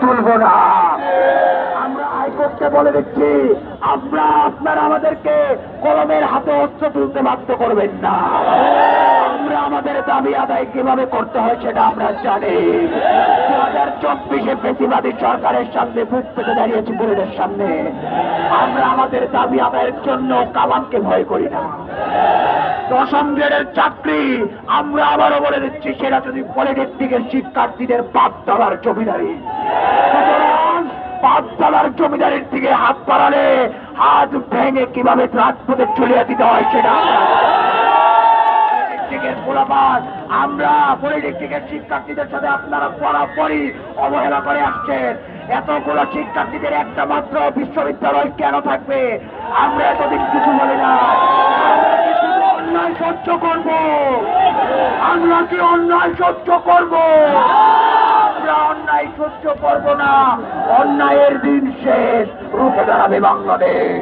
তুলব না আমরা হাইকোর্টকে বলে দিচ্ছি আমরা আপনারা আমাদেরকে কলমের হাতে অস্ত্র তুলতে বাধ্য করবেন না। আমরা আমাদের দাবি আদায় কীভাবে করতে হয় সেটা আমরা জানি। দু হাজার চব্বিশে বেশিবাদী সরকারের সামনে বুক পেতে দাঁড়িয়েছি বুলেটের সামনে। আমরা আমাদের দাবি আদায়ের জন্য কামানকে ভয় করি না। দশম গ্রেডের চাকরি আমরা আবারও বলে দিচ্ছি, সেটা যদি পলিটেকনিকের শিক্ষার্থীদের বাদ দেওয়ার জমিদারি। বাদ দেওয়ার দিকে হাত বাড়ালে হাত ভেঙে কীভাবে রাজপথে চলিয়ে দিতে হয় সেটা আমরা পলিটেকনিকের শিক্ষার্থীদের সাথে আপনারা বরাবরই অবহেলা করে আসছেন। এতগুলো শিক্ষার্থীদের একটা মাত্র বিশ্ববিদ্যালয় কেন থাকবে? আমরা এতদিন কিছু বলি না। অন্যায় সহ্য করব। আমরা কি অন্যায় সহ্য করব? সহ্য করব না। অন্যায়ের দিন শেষ। রুখে দাঁড়াবে বাংলাদেশ।